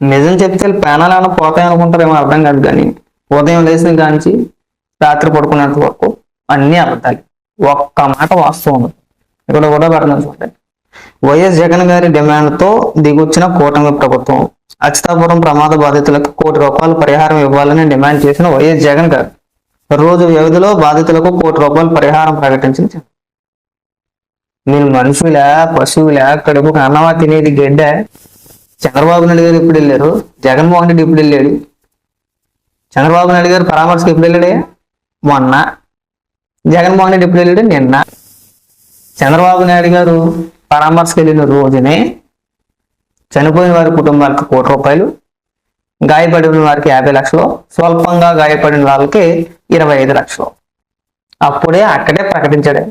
నిజం చెప్తే ప్రాణాలు పోతాయి అనుకుంటారేమో అర్థం కాదు కానీ ఉదయం లేచిన కాంచి రాత్రి పడుకునేంత వరకు అన్ని అర్థాలు ఒక్క మాట వాస్తవం ఇక్కడ కూడా పెడతాను చూడండి. వైఎస్ జగన్ గారి డిమాండ్తో దిగొచ్చిన కూటమి ప్రభుత్వం అచితాపురం ప్రమాద బాధితులకు కోటి రూపాయలు పరిహారం ఇవ్వాలని డిమాండ్ చేసిన వైఎస్ జగన్ గారు. రోజు వ్యవధిలో బాధితులకు కోటి రూపాయలు పరిహారం ప్రకటించింది నేను మనుషులా పశువులా కడుపు అన్నమా తినేది గడ్డ. చంద్రబాబు నాయుడు గారు ఎప్పుడు వెళ్ళారు? జగన్మోహన్ రెడ్డి ఎప్పుడు వెళ్ళాడు? చంద్రబాబు నాయుడు గారు పరామర్శకు ఎప్పుడు వెళ్ళాడే? మొన్న. జగన్మోహన్ రెడ్డి ఎప్పుడు వెళ్ళాడు? నిన్న. చంద్రబాబు నాయుడు గారు పరామర్శకు వెళ్ళిన రోజునే చనిపోయిన వారి కుటుంబాలకు కోటి రూపాయలు గాయపడిన వారికి యాభై లక్షలు స్వల్పంగా గాయపడిన వాళ్ళకి ఇరవై ఐదు లక్షలు. అప్పుడే అక్కడే ప్రకటించాడు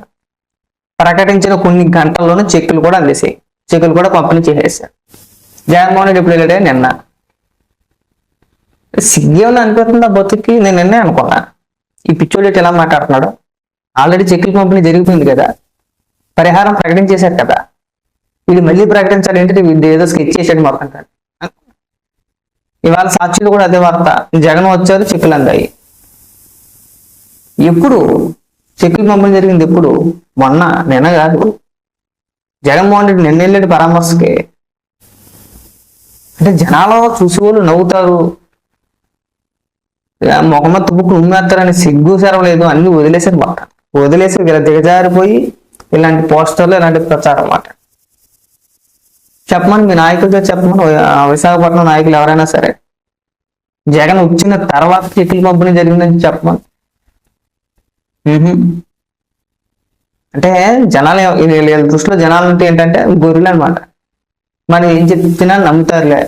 ప్రకటించిన కొన్ని గంటల్లోనే చెక్కులు కూడా అందేసాయి చెక్కులు కూడా పంపిణీ చేసేసాడు జగన్మోహన్ రెడ్డి ఇప్పుడు వెళ్ళాడే? నిన్న. సిగ్గేమని అనిపిస్తుందా బతుక్కి? నేను నిన్నే అనుకున్నా. ఈ పిచ్చోడు ఇటు ఎలా మాట్లాడుతున్నాడు? ఆల్రెడీ చెక్కులు పంపిణీ జరిగిపోయింది కదా. పరిహారం ప్రకటించేశారు కదా. వీడు మళ్ళీ ప్రకటించాలి ఏంటంటే వీడు ఏదో స్కెచ్ చేశాడు మొత్తం కాదు ఇవాళ సాక్షులు కూడా అదే వార్త. జగన్ వచ్చారు చెక్కులు అందాయి. ఎప్పుడు? చెక్కులు పంపిణీ జరిగింది ఎప్పుడు? మొన్న నిన్న కాదు. జగన్మోహన్ రెడ్డి నిన్న వెళ్ళాడు పరామర్శకి. అంటే జనాలు చూసి వాళ్ళు నవ్వుతారు ఇక మొహమ్మ తుప్పుకు ఉమ్మేస్తారని సిగ్గు సెరవ లేదు. అన్ని వదిలేసారు మాట. వదిలేసి ఇలా దిగజారిపోయి ఇలాంటి పోస్టర్లు ఇలాంటి ప్రచారం అన్నమాట చెప్పమని మీ నాయకులతో చెప్పమని విశాఖపట్నం నాయకులు ఎవరైనా సరే జగన్ వచ్చిన తర్వాత చెట్లు పంపిణీ జరిగిందని చెప్పమని. అంటే జనాలు వీళ్ళ దృష్టిలో జనాలు అంటే ఏంటంటే గొర్రెలు అనమాట మనం ఏం చెప్పినా నమ్ముతారులే.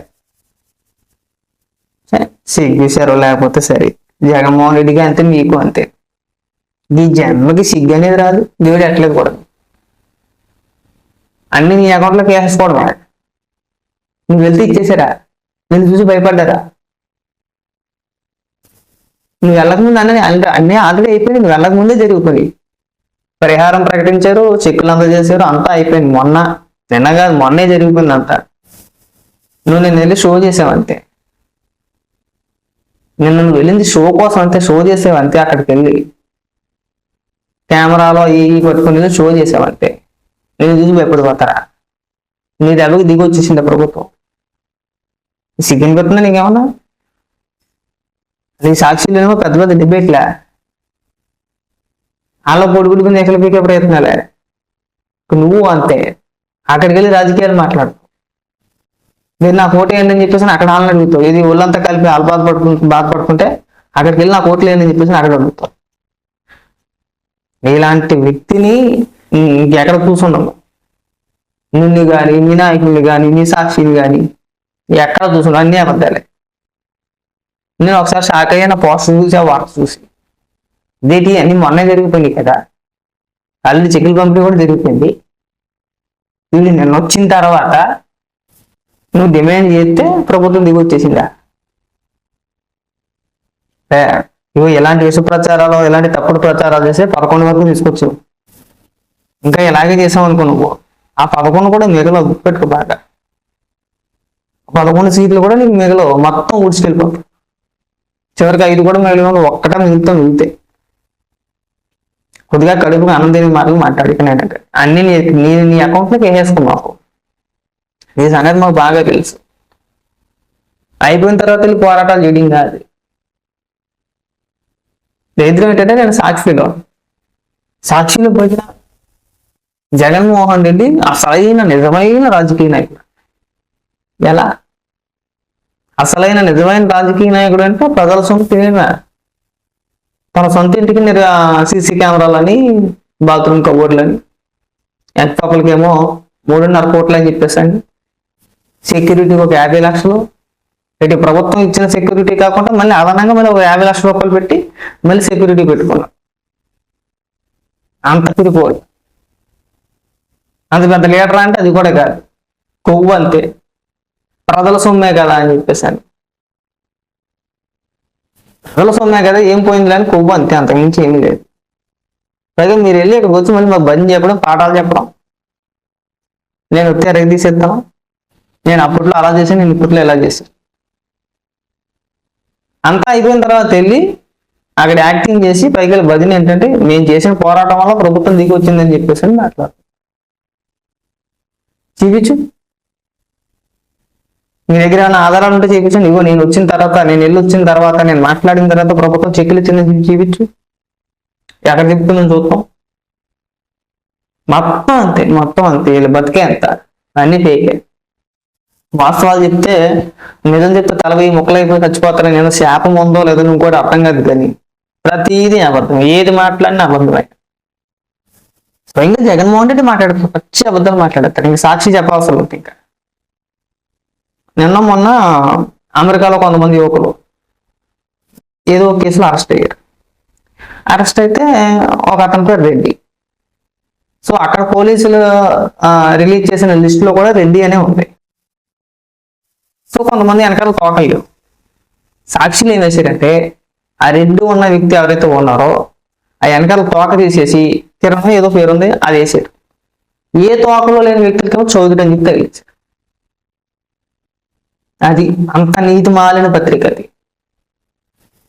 సరే, సిగ్గు లేకపోతే సరే. జగన్మోహన్ రెడ్డికి అంతే మీకు అంతే. ఈ జన్మకి సిగ్గు అనేది రాదు దేవుడు ఎట్లేదు కూడా అన్ని నీ అకౌంట్లోకి వేసుకోవడం నువ్వు వెళ్తే ఇచ్చేసారా నేను చూసి భయపడ్డారా నువ్వు వెళ్ళకముందు అన్నీ అన్ని అన్నీ ఆల్రెడీ అయిపోయింది నువ్వు వెళ్ళకముందే జరిగిపోయి పరిహారం ప్రకటించారు చెక్కులు అందజేశారు అంతా అయిపోయింది మొన్న. నిన్న కాదు మొన్నే జరిగిపోయింది అంతా నువ్వు నేను వెళ్ళి షో చేసావు అంతే నిన్న నువ్వు వెళ్ళింది షో కోసం అంతే షో చేసావు అంతే అక్కడికి వెళ్ళి. కెమెరాలో ఈ పట్టుకుని షో చేసావు అంతే నేను చూసి భయపడిపోతారా? నీ దెబ్బకి దిగి వచ్చేసింది ప్రభుత్వం. సిగ్గిన పెడుతున్నా నీకేమన్నా? నీ సాక్షులు ఏమో పెద్ద పెద్ద డిబేట్లే? వాళ్ళ పొడుగుడుకుని ఎక్కడ పీకే ప్రయత్నాలే? నువ్వు అంతే. అక్కడికి వెళ్ళి రాజకీయాలు మాట్లాడు. మీరు నా ఓటు ఏంటని చెప్పేసి అక్కడ వాళ్ళని అడుగుతావు ఇది ఒళ్ళంతా కలిపి వాళ్ళు బాధపడుకుంటూ బాధపడుకుంటే అక్కడికి వెళ్ళి నాకు ఓట్లు ఏంటని చెప్పేసి అక్కడ అడుగుతావు ఇలాంటి వ్యక్తిని ఇంకెక్కడ కూర్చుండము నిన్ను కానీ మీ నాయకుల్ని కానీ మీ సాక్షిని కానీ ఎక్కడ చూసుండవు. అన్నీ అబద్ధాలే. నేను ఒకసారి షాక్ అయ్యా నా పోస్టర్ చూసి ఆ వార్త చూసి. ఇదేంటి అన్ని మొన్నే జరిగిపోయినాయి కదా. ఆల్రెడీ చెక్కుల పంపిణీ కూడా జరిగిపోయింది. వీళ్ళు వచ్చిన తర్వాత నువ్వు డిమాండ్ చేస్తే ప్రభుత్వం దిగొచ్చేసిందా నువ్వు ఎలాంటి విష ప్రచారాలు ఇలాంటి తప్పుడు ప్రచారాలు చేస్తే పదకొండు వరకు తీసుకొచ్చు ఇంకా ఇలాగే చేసావు అనుకో నువ్వు. ఆ పదకొండు కూడా మిగలవు గుర్తుపెట్టుకో బాగా. పదకొండు సీట్లు కూడా నీకు మిగలవు మొత్తం ఊడ్చుకెళ్ళిపోతావు చివరికి ఐదు కూడా మిగిలిన ఒక్కటే మిగులుతాం మిగిలితే కొద్దిగా కడుపు అన్నం తినే మాటలు అన్ని నీ నీ నీ అకౌంట్లోకి వేసేసుకున్నావు నీ సంగతి మాకు బాగా తెలుసు. అయిపోయిన తర్వాత వెళ్ళి పోరాటాలు చేయడం కాదు. దరిద్రం ఏంటంటే నేను సాక్షిలో. సాక్షిలో పోయిన జగన్మోహన్ రెడ్డి అసలైన నిజమైన రాజకీయ నాయకుడు. ఎలా? అసలైన నిజమైన రాజకీయ నాయకుడు అంటే ప్రజల సొంత ఏమే తన సొంత ఇంటికి సీసీ కెమెరాలని బాత్రూమ్ కబోర్డ్లని. ఎంతపక్కలకేమో మూడున్నర కోట్లు అని చెప్పేసండి. సెక్యూరిటీకి ఒక యాభై లక్షలు. ఇటు ప్రభుత్వం ఇచ్చిన సెక్యూరిటీ కాకుండా మళ్ళీ అదనంగా మళ్ళీ ఒక యాభై లక్షల రూపాయలు పెట్టి మళ్ళీ సెక్యూరిటీ పెట్టుకున్నాం. అంత తిరిగిపోదు. అంత పెద్ద లీటర్ అంటే అది కూడా కాదు. కొవ్వు అంతే. ప్రజల సొమ్మే కదా అని చెప్పేసాను ప్రజల ఉన్నాయి కదా ఏం పోయింది అని కొవ్వు అంతే అంతకుమించి ఏమీ లేదు. పైగా మీరు వెళ్ళి ఇక్కడికి వచ్చి మళ్ళీ మాకు బంద్ చెప్పడం పాఠాలు చెప్పడం. నేను వచ్చి అరగ తీసేద్దాం. నేను అప్పట్లో అలా చేశాను నేను ఇప్పట్లో ఇలా చేశాను. అంతా అయిపోయిన తర్వాత వెళ్ళి అక్కడ యాక్టింగ్ చేసి పైకి భజన ఏంటంటే మేము చేసిన పోరాటం వల్ల ప్రభుత్వం దిగి వచ్చిందని చెప్పేసి అని మాట్లాడు చూపించు. మీ దగ్గర ఏమైనా ఆధారాలు ఉంటే చూపించండి ఇగో నేను వచ్చిన తర్వాత నేను వెళ్ళి వచ్చిన తర్వాత నేను మాట్లాడిన తర్వాత ప్రభుత్వం చెక్కులు ఇచ్చిన చూపించు ఎక్కడ చెప్తుందని చూద్దాం. మొత్తం అంతే మొత్తం అంతే. వీళ్ళు బతికే అంత. అన్ని ఫేకే వాస్తవాలు చెప్తే నిజం చెప్తే తలవి ముక్కలైపోయి చచ్చిపోతారని నేను శాపం ఉందో లేదో నువ్వు కూడా అర్థం కాదు కానీ ప్రతిదీ అబద్ధం. ఏది మాట్లాడినా అబద్ధమే. స్వయంగా జగన్మోహన్ రెడ్డి మాట్లాడుతారు పచ్చి అబద్ధాలు మాట్లాడతారు. ఇంకా సాక్షి చెప్పవసరం లేదు ఇంకా. నిన్న మొన్న అమెరికాలో కొంతమంది యువకులు ఏదో కేసులో అరెస్ట్ అయ్యారు. అరెస్ట్ అయితే ఒక అతని పేరు రెడ్డి. సో అక్కడ పోలీసులు రిలీజ్ చేసిన లిస్టులో కూడా రెడ్డి అనే ఉంది. సో కొంతమంది వెనకాల తోకలు సాక్షులు ఏం చేశారంటే ఆ రెడ్డి ఉన్న వ్యక్తి ఎవరైతే ఉన్నారో ఆ వెనకాల తోక తీసేసి కిరణం ఏదో పేరు ఉంది అది వేసారు ఏ తోకలో లేని వ్యక్తులకేమో చౌదరి అని చెప్పి తగిలించారు. అది అంత నీతి మాలిన పత్రిక అది.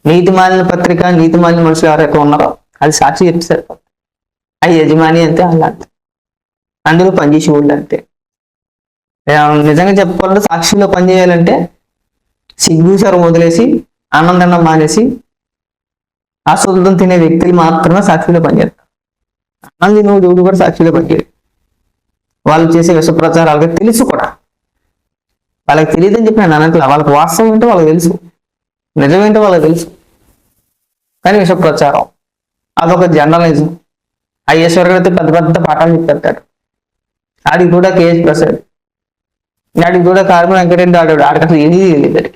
నీతి మాలిన పత్రిక నీతి మాలిన మనుషులు ఎవరైతే ఉన్నారో అది సాక్షి చెప్తే సరిపోతుంది ఆ యజమాని అంతే అలా అంతే. అందులో పనిచేసి వాళ్ళు అంతే. నిజంగా చెప్పుకోవాలంటే సాక్షిలో పనిచేయాలంటే సిగ్గు వదిలేసి అన్నం మానేసి అశుద్ధం తినే వ్యక్తులు మాత్రమే సాక్షిలో పనిచేస్తారు అన్నం తినే దేవుడు కూడా సాక్షిలో పనిచేయడు వాళ్ళు చేసే విష తెలుసు కూడా. వాళ్ళకి తెలియదు చెప్పి నేను అనట్లే. వాళ్ళకి వాస్తవం ఏంటో వాళ్ళకి తెలుసు. నిజమేంటో వాళ్ళకి తెలుసు. కానీ విష ప్రచారం. అదొక జర్నలిజం. ఐఎస్ఆర్ అయితే పెద్ద పెద్ద పాఠాలు చెప్పేస్తాడు. ఆడికి కూడా కేఎస్ ప్రసాద్. ఆడికి కూడా కార్మిక వెంకటరెడ్డి ఆడాడు ఆడికి అసలు ఏది తెలియదు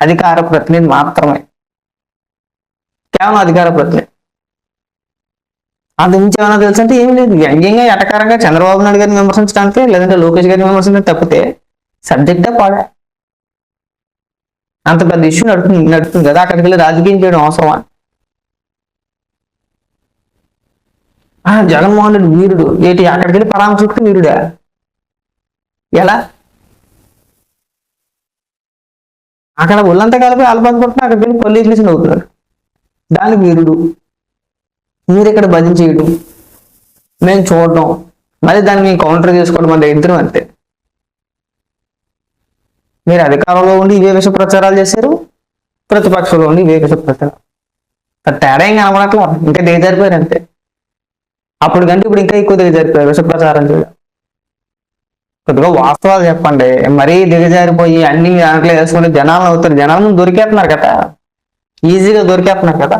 అధికార ప్రతినిధి మాత్రమే. కేవలం అధికార ప్రతినిధి. అది నుంచి ఏమైనా తెలుసు అంటే ఏం లేదు. వ్యంగ్యంగా ఎటకారంగా చంద్రబాబు నాయుడు గారిని విమర్శించడానికి లేదంటే లోకేష్ గారిని విమర్శించడానికి తప్పితే సబ్జెక్టే పాడా. అంత పెద్ద ఇష్యూ నడుస్తుంది నడుస్తుంది కదా అక్కడికి వెళ్ళి రాజకీయం చేయడం అవసరమా? ఆ, జగన్మోహన్ రెడ్డి వీరుడు. ఏంటి అక్కడికి వెళ్ళి పరామర్శిస్తే వీరుడా? ఎలా? అక్కడ ఒళ్ళంతా కలిపి ఆల్పనుకుంటున్నా అక్కడికి వెళ్ళి పొల్లీసులు నవ్వుతున్నాడు దానికి వీరుడు. మీరు ఇక్కడ భజన చేయడం? మేము చూడడం. మళ్ళీ దాన్ని మేము కౌంటర్ చేసుకోవడం మన ఇద్దరం అంతే. మీరు అధికారంలో ఉండి ఇవే విష ప్రచారాలు చేశారు? ప్రతిపక్షంలో ఉండి ఇవే విష ప్రచారాలు. తేడా ఏం కనబడట్లా? ఇంకా దిగజారిపోయారు అంతే. అప్పుడు కంటే ఇప్పుడు ఇంకా ఎక్కువ దిగజారిపోయారు విష ప్రచారం చేయడం. కొద్దిగా వాస్తవాలు చెప్పండి. మరీ దిగజారిపోయి అన్ని దాంట్లో వేసుకుని జనాలు అవుతారు జనాలు ముందు దొరికేస్తున్నారు కదా. ఈజీగా దొరికేస్తున్నారు కదా.